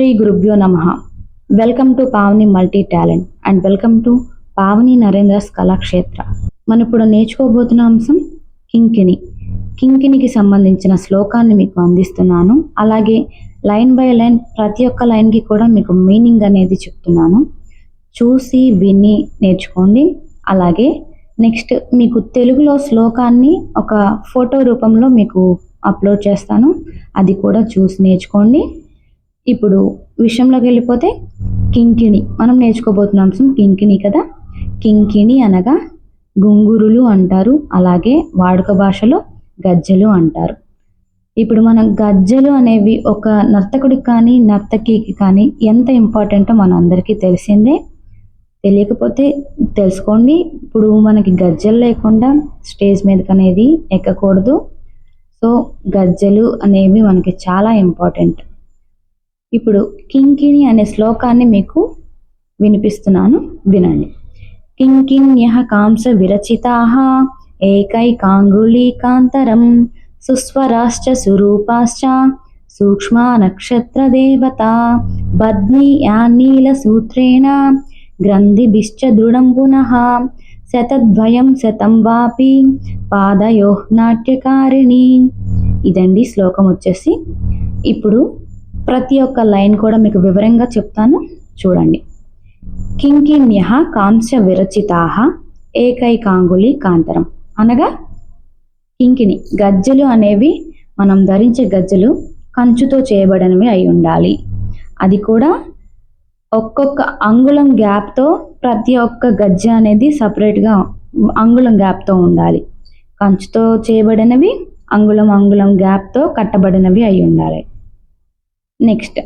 శ్రీ గురుభ్యో నమ. Welcome to Pavani multi talent and welcome to Pavani Narendra's Kalakshetra. మనం ఇప్పుడు నేర్చుకోబోతున్న అంశం కింకిణి. కింకిణికి సంబంధించిన శ్లోకాన్ని మీకు అందిస్తున్నాను. అలాగే లైన్ బై లైన్ ప్రతి ఒక్క లైన్కి కూడా మీకు మీనింగ్ అనేది చెప్తున్నాను. చూసి విని నేర్చుకోండి. అలాగే నెక్స్ట్ మీకు తెలుగులో శ్లోకాన్ని ఒక ఫోటో రూపంలో మీకు అప్లోడ్ చేస్తాను. అది కూడా చూసి నేర్చుకోండి. ఇప్పుడు విషయంలోకి వెళ్ళిపోతే కింకిణి. మనం నేర్చుకోబోతున్న అంశం కింకిణి కదా. కింకిణి అనగా గుంగురులు అంటారు అలాగే వాడుక భాషలో గజ్జలు అంటారు. ఇప్పుడు మనం గజ్జలు అనేవి ఒక నర్తకుడికి కానీ నర్తకికి కానీ ఎంత ఇంపార్టెంటో మన అందరికీ తెలిసిందే. తెలియకపోతే తెలుసుకోండి. ఇప్పుడు మనకి గజ్జలు లేకుండా స్టేజ్ మీదకి అనేది ఎక్కకూడదు. సో గజ్జలు అనేవి మనకి చాలా ఇంపార్టెంట్. ఇప్పుడు కింకిణి అనే శ్లోకాన్ని మీకు వినిపిస్తున్నాను. వినండి. కింకిణ్య కాంస విరచితా ఏకైకాంగుళీకాంతరం సుస్వరాశ్చ సురూపాశ్చ సూక్ష్మా నక్షత్ర దేవత బద్ని యాన్నీలసూత్రేణ గ్రంథిభిశ్చ దృఢం పునః శతద్వయం శతం వాపి పాదయోహ్ నాట్యకారిణి ఇదండి శ్లోకం వచ్చేసి. ఇప్పుడు ప్రతి ఒక్క లైన్ కూడా మీకు వివరంగా చెప్తాను. చూడండి. కింకిణ్య కాంస్య విరచితా ఏకైకాంగులి కాంతరం. అనగా కింకిణి గజ్జలు అనేవి మనం ధరించే గజ్జలు కంచుతో చేయబడినవి అయి ఉండాలి. అది కూడా ఒక్కొక్క అంగుళం గ్యాప్తో ప్రతి ఒక్క గజ్జ అనేది సపరేట్గా అంగుళం గ్యాప్తో ఉండాలి. కంచుతో చేయబడినవి అంగుళం అంగుళం గ్యాప్తో కట్టబడినవి అయి ఉండాలి. నెక్స్ట్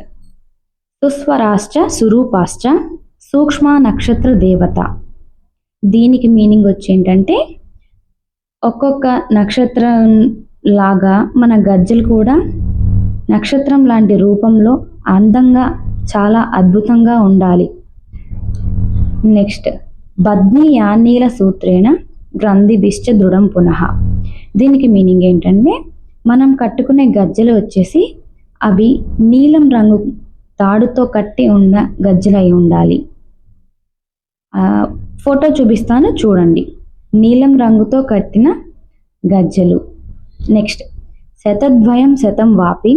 సుస్వరాశ్చ సురూపాశ్చ సూక్ష్మ నక్షత్ర దేవత దీనికి మీనింగ్ వచ్చి ఏంటంటే ఒక్కొక్క నక్షత్రం లాగా మన గజ్జలు కూడా నక్షత్రం లాంటి రూపంలో అందంగా చాలా అద్భుతంగా ఉండాలి. నెక్స్ట్ బద్ని యాన్నీల సూత్రేణ గ్రంథిభిష్ట దృఢం పునః. దీనికి మీనింగ్ ఏంటంటే మనం కట్టుకునే గజ్జలు వచ్చేసి అవి నీలం రంగు తాడుతో కట్టి ఉన్న గజ్జలై అయి ఉండాలి ఫోటో చూపిస్తాను చూడండి. నీలం రంగుతో కట్టిన గజ్జలు. నెక్స్ట్ శతద్వయం శతం వాపి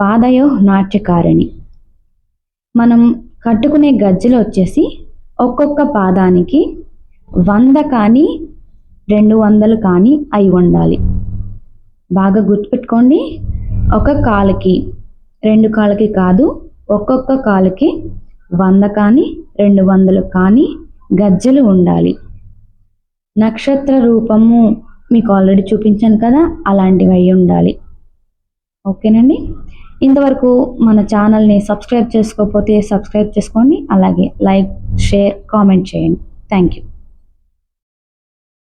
పాదయో నాట్యకారిణి. మనం కట్టుకునే గజ్జలు వచ్చేసి ఒక్కొక్క పాదానికి వంద కానీ రెండు వందలు కానీ అయి ఉండాలి. బాగా గుర్తుపెట్టుకోండి. ఒక కాలుకి రెండు కాళ్ళకి కాదు ఒక్కొక్క కాలుకి వంద కానీ రెండు వందలు కానీ గజ్జలు ఉండాలి. నక్షత్ర రూపము మీకు ఆల్రెడీ చూపించాను కదా అలాంటివి అయి ఉండాలి. ఓకేనండి? ఇంతవరకు మన ఛానల్ని సబ్స్క్రైబ్ చేసుకోకపోతే సబ్స్క్రైబ్ చేసుకోండి అలాగే లైక్ షేర్ కామెంట్ చేయండి. Thank you.